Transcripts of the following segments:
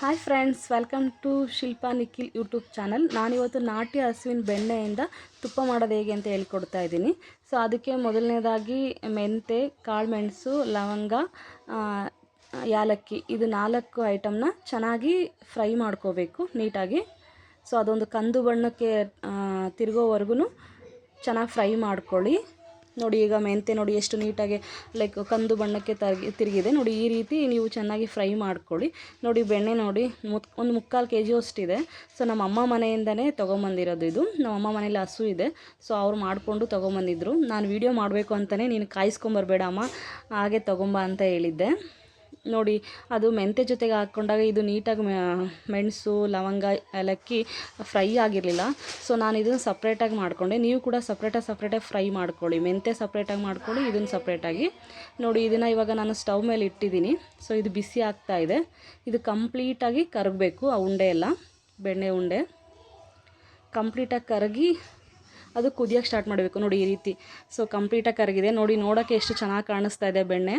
Hi friends welcome to Shilpa Nikhil YouTube channel ನಾನಿವತ್ತು ನಾಟಿ ಹಸುವಿನ ಬೆಣ್ಣೆಯಿಂದ ತುಪ್ಪ ಮಾಡೋದು ಹೇಗೆ ಅಂತ ಹೇಳ್ಕೊಡ್ತಾ ಇದ್ದೀನಿ. ಸೊ ಅದಕ್ಕೆ ಮೊದಲನೇದಾಗಿ ಮೆಂತೆ, ಕಾಳುಮೆಣಸು, ಲವಂಗ ಯಾಲಕ್ಕಿ ಇದು ನಾಲ್ಕು ಐಟಮ್ನ ಚೆನ್ನಾಗಿ ಫ್ರೈ ಮಾಡ್ಕೋಬೇಕು ನೀಟಾಗಿ. ಸೊ ಅದೊಂದು ಕಂದು ಬಣ್ಣಕ್ಕೆ ತಿರುಗೋವರೆಗೂ ಚೆನ್ನಾಗಿ ಫ್ರೈ ಮಾಡ್ಕೊಳ್ಳಿ. ನೋಡಿ, ಈಗ ಮೆಂತೆ ನೋಡಿ ಎಷ್ಟು ನೀಟಾಗಿ ಲೈಕ್ ಕಂದು ಬಣ್ಣಕ್ಕೆ ತರ್ಗಿ, ತಿರುಗಿದೆ. ನೋಡಿ, ಈ ರೀತಿ ನೀವು ಚೆನ್ನಾಗಿ ಫ್ರೈ ಮಾಡ್ಕೊಳ್ಳಿ. ನೋಡಿ, ಬೆಣ್ಣೆ ನೋಡಿ, ಮುತ್, ಒಂದು ಮುಕ್ಕಾಲು ಕೆ ಜಿ ಅಷ್ಟಿದೆ. ಸೊ ನಮ್ಮ ಅಮ್ಮ ಮನೆಯಿಂದನೇ ತೊಗೊಂಬಂದಿರೋದು ಇದು. ನಮ್ಮ ಅಮ್ಮ ಮನೇಲಿ ಹಸು ಇದೆ. ಸೊ ಅವ್ರು ಮಾಡಿಕೊಂಡು ತೊಗೊಂಬಂದಿದ್ರು. ನಾನು ವೀಡಿಯೋ ಮಾಡಬೇಕು ಅಂತಲೇ ನೀನು ಕಾಯಿಸ್ಕೊಂಬರ್ಬೇಡ ಅಮ್ಮ ಹಾಗೆ ತೊಗೊಂಬ ಅಂತ ಹೇಳಿದ್ದೆ. ನೋಡಿ, ಅದು ಮೆಂತೆ ಜೊತೆಗೆ ಹಾಕ್ಕೊಂಡಾಗ ಇದು ನೀಟಾಗಿ ಮೆಣಸು, ಲವಂಗ ಏಲಕ್ಕಿ ಫ್ರೈ ಆಗಿರಲಿಲ್ಲ. ಸೊ ನಾನು ಇದನ್ನು ಸಪ್ರೇಟಾಗಿ ಮಾಡಿಕೊಂಡೆ. ನೀವು ಕೂಡ ಸಪ್ರೇಟಾಗಿ ಸಪ್ರೇಟಾಗಿ ಫ್ರೈ ಮಾಡ್ಕೊಳ್ಳಿ. ಮೆಂತೆ ಸಪ್ರೇಟಾಗಿ ಮಾಡ್ಕೊಳ್ಳಿ, ಇದನ್ನು ಸಪ್ರೇಟಾಗಿ ನೋಡಿ, ಇದನ್ನು ಇವಾಗ ನಾನು ಸ್ಟವ್ ಮೇಲೆ ಇಟ್ಟಿದ್ದೀನಿ. ಸೊ ಇದು ಬಿಸಿ ಆಗ್ತಾ ಇದೆ. ಇದು ಕಂಪ್ಲೀಟಾಗಿ ಕರಗಬೇಕು, ಆ ಉಂಡೆ ಎಲ್ಲ, ಬೆಣ್ಣೆ ಉಂಡೆ. ಕಂಪ್ಲೀಟಾಗಿ ಕರಗಿ ಅದು ಕುದಿಯೋಕ್ಕೆ ಸ್ಟಾರ್ಟ್ ಮಾಡಬೇಕು ನೋಡಿ ಈ ರೀತಿ. ಸೊ ಕಂಪ್ಲೀಟಾಗಿ ಕರಗಿದೆ. ನೋಡಿ ನೋಡೋಕ್ಕೆ ಎಷ್ಟು ಚೆನ್ನಾಗಿ ಕಾಣಿಸ್ತಾ ಇದೆ ಬೆಣ್ಣೆ.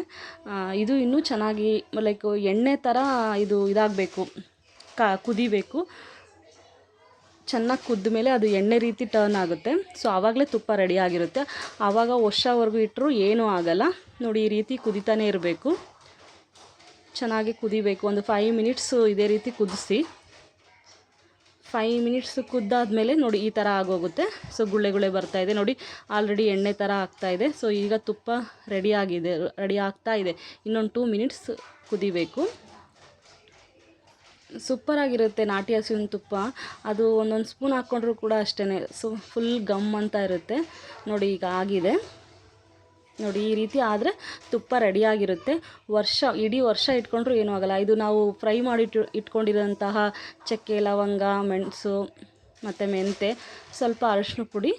ಇದು ಇನ್ನೂ ಚೆನ್ನಾಗಿ ಲೈಕ್ ಎಣ್ಣೆ ಥರ ಇದು ಇದಾಗಬೇಕು. ಕ, ಕುದಿಬೇಕು. ಚೆನ್ನಾಗಿ ಕುದ್ದ ಮೇಲೆ ಅದು ಎಣ್ಣೆ ರೀತಿ ಟರ್ನ್ ಆಗುತ್ತೆ. ಸೊ ಆವಾಗಲೇ ತುಪ್ಪ ರೆಡಿ ಆಗಿರುತ್ತೆ. ಆವಾಗ ವರ್ಷವರೆಗೂ ಇಟ್ಟರೂ ಏನೂ ಆಗಲ್ಲ. ನೋಡಿ, ಈ ರೀತಿ ಕುದಿತಾನೇ ಇರಬೇಕು. ಚೆನ್ನಾಗಿ ಕುದಿಬೇಕು. ಒಂದು ಫೈವ್ ಮಿನಿಟ್ಸು ಇದೇ ರೀತಿ ಕುದಿಸಿ. ಫೈವ್ ಮಿನಿಟ್ಸ್ ಕುದ್ದಾದ್ಮೇಲೆ ನೋಡಿ ಈ ಥರ ಆಗೋಗುತ್ತೆ. ಸೊ ಗುಳ್ಳೆ ಗುಳ್ಳೆ ಬರ್ತಾ ಇದೆ. ನೋಡಿ ಆಲ್ರೆಡಿ ಎಣ್ಣೆ ಥರ ಇದೆ. ಸೊ ಈಗ ತುಪ್ಪ ರೆಡಿ ಆಗಿದೆ ರೆಡಿ ಆಗ್ತಾ ಇದೆ. ಇನ್ನೊಂದು ಟೂ ಮಿನಿಟ್ಸ್ ಕುದಿಬೇಕು. ಸೂಪರಾಗಿರುತ್ತೆ ನಾಟಿ ಹಸುವಿನ ತುಪ್ಪ. ಅದು ಒಂದೊಂದು ಸ್ಪೂನ್ ಹಾಕ್ಕೊಂಡ್ರು ಕೂಡ ಅಷ್ಟೇ ಸೊ ಫುಲ್ ಗಮ್ ಅಂತ ಇರುತ್ತೆ. ನೋಡಿ, ಈಗ ಆಗಿದೆ. ನೋಡಿ, ಈ ರೀತಿ ಆದರೆ ತುಪ್ಪ ರೆಡಿಯಾಗಿರುತ್ತೆ. ವರ್ಷ, ಇಡೀ ವರ್ಷ ಇಟ್ಕೊಂಡ್ರೂ ಏನೂ ಆಗಲ್ಲ. ಇದು ನಾವು ಫ್ರೈ ಮಾಡಿ ಇಟ್ಕೊಂಡಿರೋಂತಹ ಚಕ್ಕೆ, ಲವಂಗ, ಮೆಣಸು, ಮತ್ತು ಮೆಂತೆ, ಸ್ವಲ್ಪ ಅರಶಿನ ಪುಡಿ.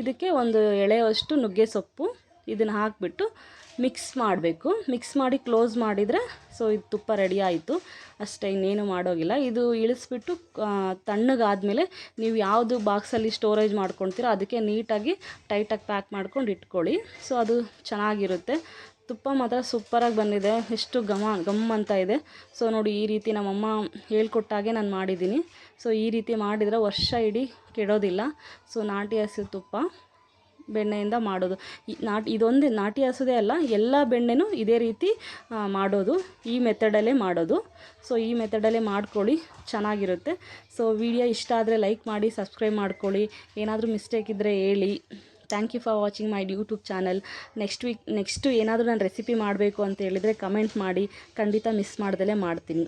ಇದಕ್ಕೆ ಒಂದು ಎಳೆಯಷ್ಟು ನುಗ್ಗೆ ಸೊಪ್ಪು ಇದನ್ನು ಹಾಕಿಬಿಟ್ಟು ಮಿಕ್ಸ್ ಮಾಡಬೇಕು. ಮಿಕ್ಸ್ ಮಾಡಿ ಕ್ಲೋಸ್ ಮಾಡಿದರೆ, ಸೊ ಇದು ತುಪ್ಪ ರೆಡಿ ಆಯಿತು. ಅಷ್ಟೇ, ಇನ್ನೇನು ಮಾಡೋಗಿಲ್ಲ. ಇದು ಇಳಿಸ್ಬಿಟ್ಟು ತಣ್ಣಗಾದಮೇಲೆ ನೀವು ಯಾವುದು ಬಾಕ್ಸಲ್ಲಿ ಸ್ಟೋರೇಜ್ ಮಾಡ್ಕೊಳ್ತೀರೋ ಅದಕ್ಕೆ ನೀಟಾಗಿ ಟೈಟಾಗಿ ಪ್ಯಾಕ್ ಮಾಡ್ಕೊಂಡು ಇಟ್ಕೊಳ್ಳಿ. ಸೊ, ಅದು ಚೆನ್ನಾಗಿರುತ್ತೆ. ತುಪ್ಪ ಮಾತ್ರ ಸೂಪರಾಗಿ ಬಂದಿದೆ. ಎಷ್ಟು ಘಮ ಗಮ್ ಅಂತ ಇದೆ. ಸೊ, ನೋಡಿ, ಈ ರೀತಿ ನಮ್ಮಮ್ಮ ಹೇಳ್ಕೊಟ್ಟಾಗೆ ನಾನು ಮಾಡಿದ್ದೀನಿ. ಸೊ, ಈ ರೀತಿ ಮಾಡಿದರೆ ವರ್ಷ ಇಡೀ ಕೆಡೋದಿಲ್ಲ. ಸೊ, ನಾಟಿ ಹಸು ತುಪ್ಪ. ಬೆಣ್ಣೆಯಿಂದ ಮಾಡೋದು. ನಾಟಿ ಇದೊಂದೇ ನಾಟಿ ಹಸುದೇ ಅಲ್ಲ, ಎಲ್ಲ ಬೆಣ್ಣೆನೂ ಇದೇ ರೀತಿ ಮಾಡೋದು. ಈ ಮೆಥಡಲ್ಲೇ ಮಾಡೋದು. ಸೊ ಈ ಮೆಥಡಲ್ಲೇ ಮಾಡ್ಕೊಳ್ಳಿ, ಚೆನ್ನಾಗಿರುತ್ತೆ. ಸೊ ವಿಡಿಯೋ ಇಷ್ಟ ಆದರೆ ಲೈಕ್ ಮಾಡಿ, ಸಬ್ಸ್ಕ್ರೈಬ್ ಮಾಡ್ಕೊಳ್ಳಿ. ಏನಾದರೂ ಮಿಸ್ಟೇಕ್ ಇದ್ದರೆ ಹೇಳಿ. Thank you for watching my YouTube channel next week next ಏನಾದರೂ ನಾನು ರೆಸಿಪಿ ಮಾಡಬೇಕು ಅಂತ ಹೇಳಿದರೆ ಕಮೆಂಟ್ ಮಾಡಿ. ಖಂಡಿತ ಮಿಸ್ ಮಾಡ್ದಲೇ ಮಾಡ್ತೀನಿ.